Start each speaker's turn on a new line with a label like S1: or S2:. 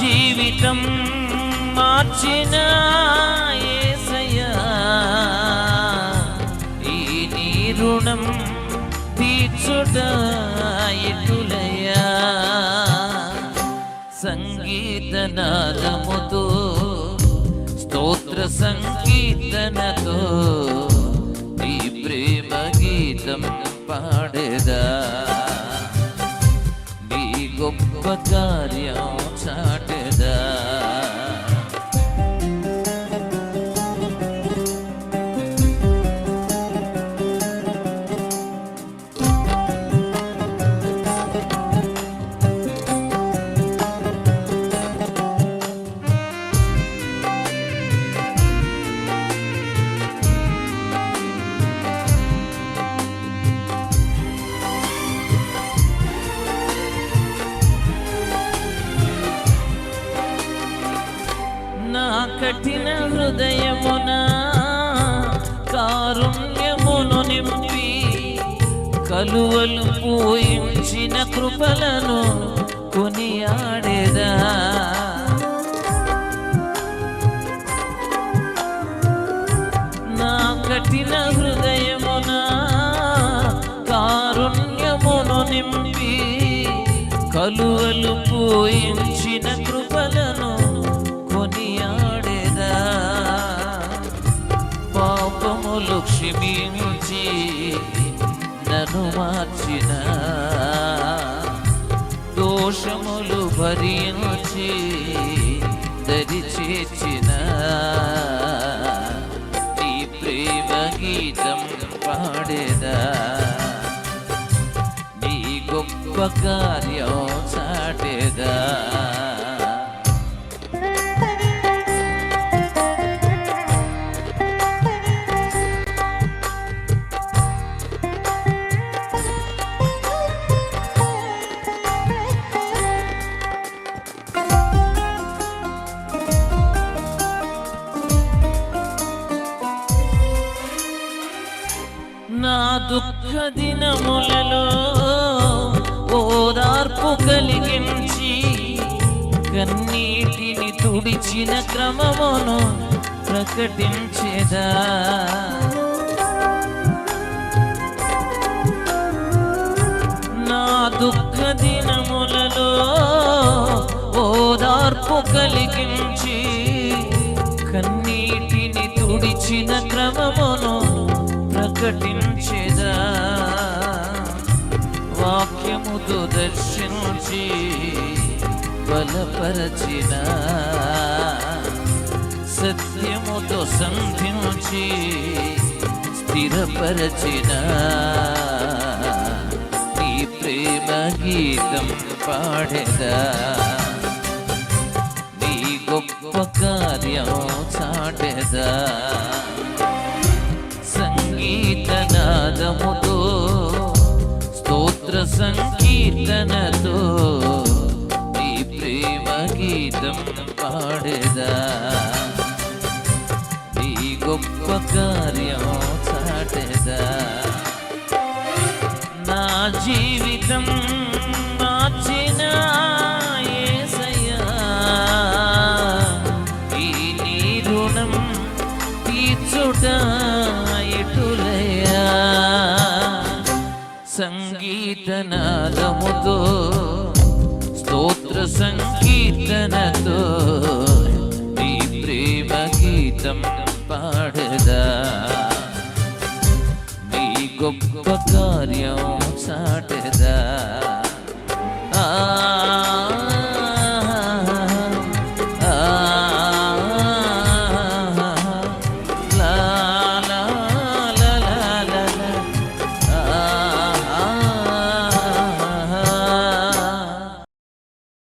S1: జీవితం మార్చిన యేసయ్యా ఈ నీ రుణం తీర్చుట ఎటులయ్యా సంగీతనాదముతో స్తోత్ర సంకీర్తనతో నీ ప్రేమ గీతం పాడేదా. నీ గొప్ప కార్యం నా కఠిన హృదయమున కారుణ్యమును నింపి కలువలు పూయించిన కృపలను కొనియాడేదా? నా కఠిన హృదయమున కారుణ్యమును నింపి కలువలు పూయించిన కృపలను పాపములు క్షమించి నన్ను మార్చిన. దోషములు భరించి దరి చేర్చిన. నీ ప్రేమ గీతం పాడేదా. నీ గొప్ప కార్యం దుఃఖ దినములలో ఓదార్పు కలిగించి కన్నీటిని తుడిచిన క్రమమును ప్రకటించేదా? నా దుఃఖ దినములలో ఓదార్పు కలిగించి కన్నీటిని తుడిచిన క్రమమును ప్రకటించేదా? వాక్యముతో దర్శించి బలపరచిన? సత్యముతో సంధించి స్థిరపరచిన? నీ ప్రేమ గీతం పాడేదా? నీ గొప్ప కార్యం చాటేదా? సంగీతనాదముతో స్తోత్ర సంకీర్తనతో నీ ప్రేమ గీతం పాడేదా? నీ గొప్ప కార్యం చాటేదా? నా జీవితం మార్చినా యేసయ్యా ఈ నీ రుణం తీర్చుట సంగీతనాదముతో స్తోత్ర సంకీర్తనతో నీ ప్రేమ గీతం పాడదా.